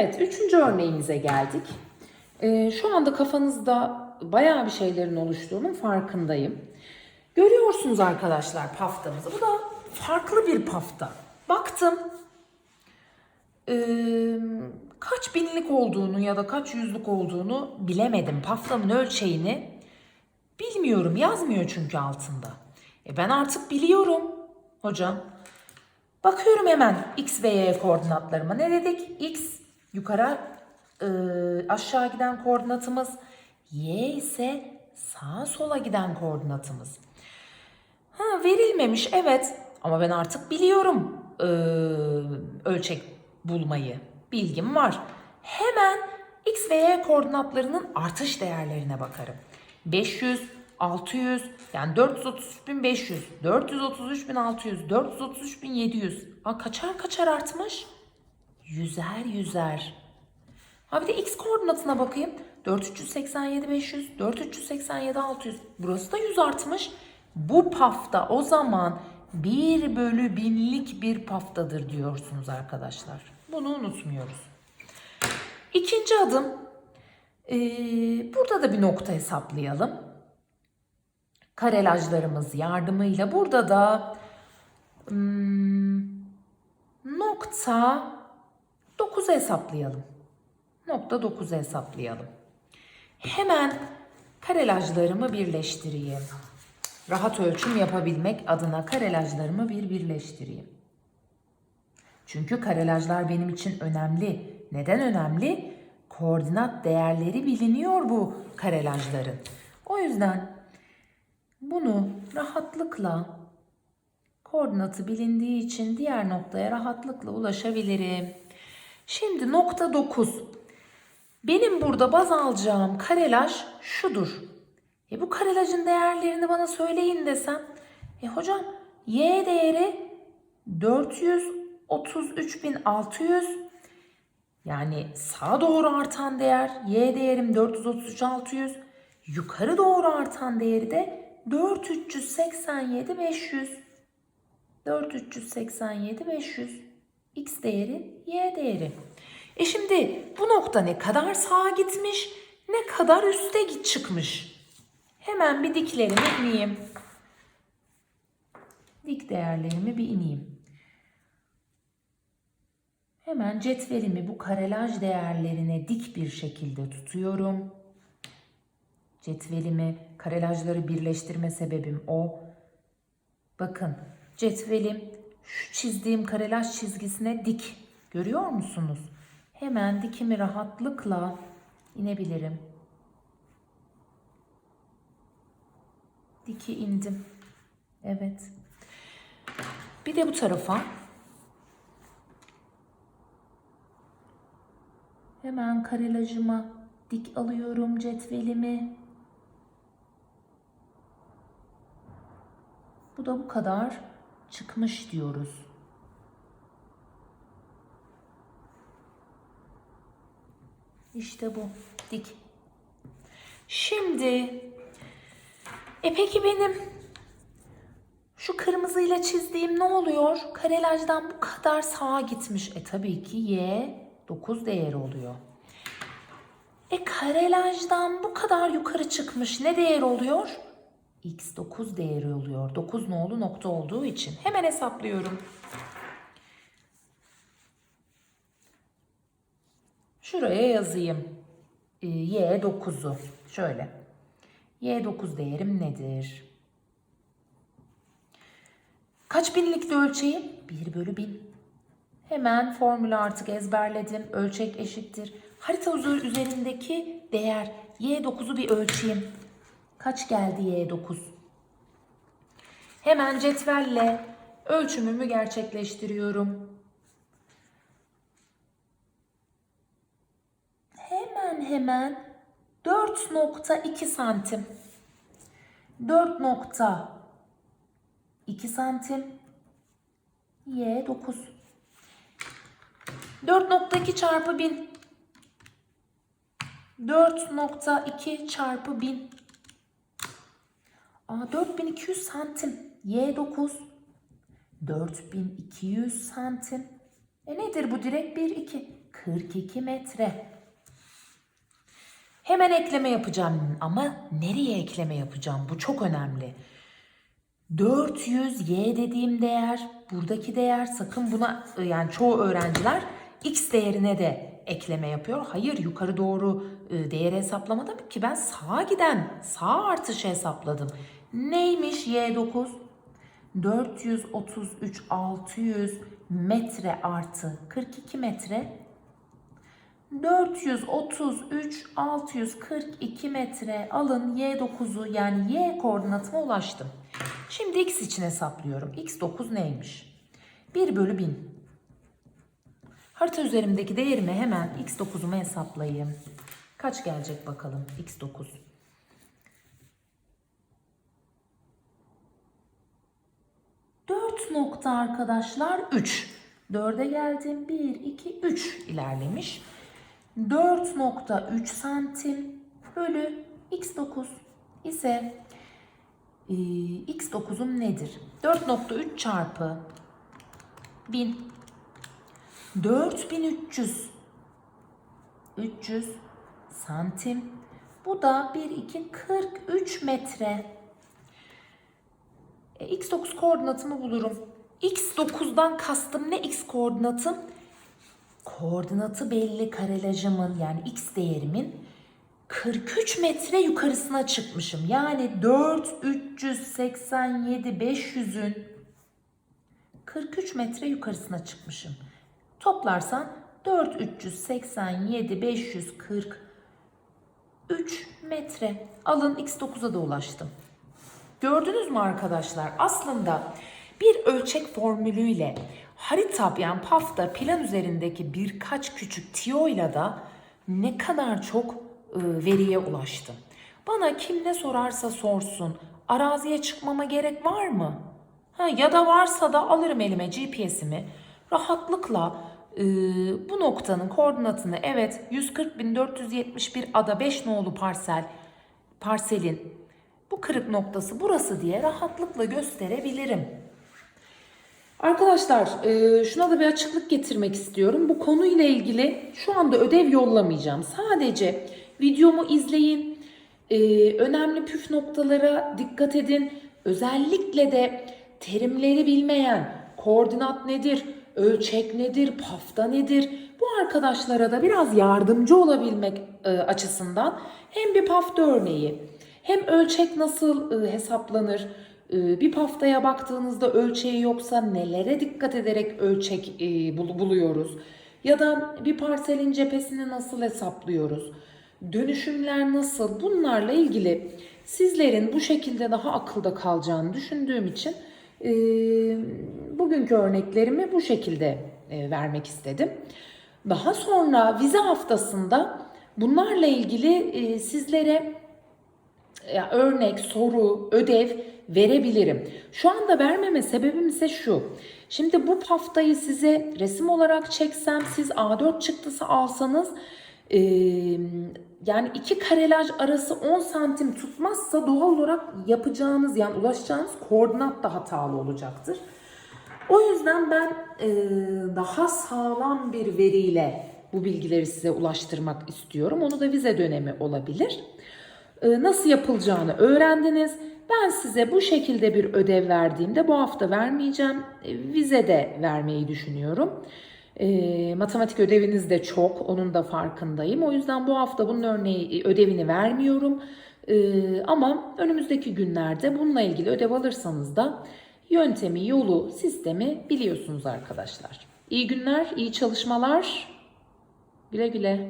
Evet, üçüncü örneğimize geldik. Ee, şu anda kafanızda bayağı bir şeylerin oluştuğunun farkındayım. Görüyorsunuz arkadaşlar paftamızı. Bu da farklı bir pafta. Baktım. Ee, kaç binlik olduğunu ya da kaç yüzlük olduğunu bilemedim. Paftamın ölçeğini bilmiyorum. Yazmıyor çünkü altında. E ben artık biliyorum hocam. Bakıyorum hemen x ve y koordinatlarıma. Ne dedik? x yukarı e, aşağı giden koordinatımız. Y ise sağa sola giden koordinatımız. Ha verilmemiş evet ama ben artık biliyorum e, ölçek bulmayı. Bilgim var. Hemen x ve y koordinatlarının artış değerlerine bakarım. 500, 600 yani 433.500, 433.600, 433.700. Aa, kaçar kaçar artmış? Yüzer yüzer. Ha bir de x koordinatına bakayım. 4387 500, 4387 600. Burası da 100 artmış. Bu pafta o zaman 1 bölü binlik bir paftadır diyorsunuz arkadaşlar. Bunu unutmuyoruz. İkinci adım. ee, burada da bir nokta hesaplayalım. Karelajlarımız yardımıyla burada da hmm, nokta 9'u hesaplayalım. Nokta 9'u hesaplayalım. Hemen karelajlarımı birleştireyim. Rahat ölçüm yapabilmek adına karelajlarımı bir birleştireyim. Çünkü karelajlar benim için önemli. Neden önemli? Koordinat değerleri biliniyor bu karelajların. O yüzden bunu rahatlıkla koordinatı bilindiği için diğer noktaya rahatlıkla ulaşabilirim. Şimdi nokta 9. Benim burada baz alacağım karelaj şudur. E bu karelajın değerlerini bana söyleyin desem. E hocam y değeri 433.600 yani sağa doğru artan değer y değerim 433.600 yukarı doğru artan değeri de 4387.500 4387.500 x değeri y değeri. E şimdi bu nokta ne kadar sağa gitmiş ne kadar üste git çıkmış. Hemen bir diklerimi ineyim. Dik değerlerimi bir ineyim. Hemen cetvelimi bu karelaj değerlerine dik bir şekilde tutuyorum. Cetvelimi, karelajları birleştirme sebebim o. Bakın cetvelim çizdiğim karelaj çizgisine dik. Görüyor musunuz? Hemen dikimi rahatlıkla inebilirim. Diki indim. Evet. Bir de bu tarafa. Hemen karelajıma dik alıyorum cetvelimi. Bu da bu kadar çıkmış diyoruz. İşte bu dik. Şimdi e peki benim şu kırmızıyla çizdiğim ne oluyor? Karelajdan bu kadar sağa gitmiş. E tabii ki y 9 değeri oluyor. E karelajdan bu kadar yukarı çıkmış ne değer oluyor? X 9 değeri oluyor. 9 nolu nokta olduğu için. Hemen hesaplıyorum. Şuraya yazayım. Ee, y 9'u. Şöyle. y 9 değerim nedir? Kaç binlikte ölçeğim? 1 bölü 1000. Hemen formülü artık ezberledim. Ölçek eşittir. Harita üzeri- üzerindeki değer y9'u bir ölçeyim. Kaç geldi y9? Hemen cetvelle ölçümümü gerçekleştiriyorum. Hemen hemen 4.2 santim. 4.2 santim. Y9. 4.2 çarpı 1000. 4.2 çarpı 1000. Aa, 4200 santim. Y9. 4200 santim. E nedir bu direkt? 1, 2. 42 metre. Hemen ekleme yapacağım ama nereye ekleme yapacağım? Bu çok önemli. 400 y dediğim değer, buradaki değer sakın buna yani çoğu öğrenciler x değerine de ekleme yapıyor. Hayır yukarı doğru e, değeri hesaplamadım ki ben sağa giden sağ artışı hesapladım. Neymiş y9? 433 600 metre artı 42 metre 433 642 metre alın y9'u yani y koordinatıma ulaştım. Şimdi x için hesaplıyorum. x9 neymiş? 1 bölü 1000. Harita üzerimdeki değerimi hemen x9'umu hesaplayayım. Kaç gelecek bakalım x9? Nokta arkadaşlar 3. 4'e geldim. 1, 2, 3 ilerlemiş. 4.3 santim bölü x9 ise e, x9'um nedir? 4.3 çarpı 1000 4300 300 santim. Bu da 1, 2, 43 metre. E, x9 koordinatımı bulurum. X9'dan kastım ne x koordinatım? Koordinatı belli karelajımın yani x değerimin 43 metre yukarısına çıkmışım. Yani 4 387 500'ün 43 metre yukarısına çıkmışım. Toplarsan 4 387 543 metre. Alın x9'a da ulaştım. Gördünüz mü arkadaşlar? Aslında bir ölçek formülüyle harita yani pafta plan üzerindeki birkaç küçük tiyoyla da ne kadar çok e, veriye ulaştım. Bana kim ne sorarsa sorsun araziye çıkmama gerek var mı? Ha, ya da varsa da alırım elime GPS'imi rahatlıkla e, bu noktanın koordinatını evet 140.471 ada 5 nolu parsel parselin bu kırık noktası burası diye rahatlıkla gösterebilirim. Arkadaşlar e, şuna da bir açıklık getirmek istiyorum. Bu konuyla ilgili şu anda ödev yollamayacağım. Sadece videomu izleyin. E, önemli püf noktalara dikkat edin. Özellikle de terimleri bilmeyen koordinat nedir, ölçek nedir, pafta nedir? Bu arkadaşlara da biraz yardımcı olabilmek e, açısından hem bir pafta örneği hem ölçek nasıl hesaplanır, bir paftaya baktığınızda ölçeği yoksa nelere dikkat ederek ölçek e, bul- buluyoruz? Ya da bir parselin cephesini nasıl hesaplıyoruz? Dönüşümler nasıl? Bunlarla ilgili sizlerin bu şekilde daha akılda kalacağını düşündüğüm için e, bugünkü örneklerimi bu şekilde e, vermek istedim. Daha sonra vize haftasında bunlarla ilgili sizlere örnek, soru, ödev verebilirim. Şu anda vermeme sebebim ise şu. Şimdi bu paftayı size resim olarak çeksem siz A4 çıktısı alsanız e, yani iki karelaj arası 10 santim tutmazsa doğal olarak yapacağınız yani ulaşacağınız koordinat da hatalı olacaktır. O yüzden ben e, daha sağlam bir veriyle bu bilgileri size ulaştırmak istiyorum. Onu da vize dönemi olabilir. E, nasıl yapılacağını öğrendiniz. Ben size bu şekilde bir ödev verdiğimde bu hafta vermeyeceğim. E, vize de vermeyi düşünüyorum. E, matematik ödeviniz de çok, onun da farkındayım. O yüzden bu hafta bunun örneği ödevini vermiyorum. E, ama önümüzdeki günlerde bununla ilgili ödev alırsanız da yöntemi, yolu, sistemi biliyorsunuz arkadaşlar. İyi günler, iyi çalışmalar. Güle güle.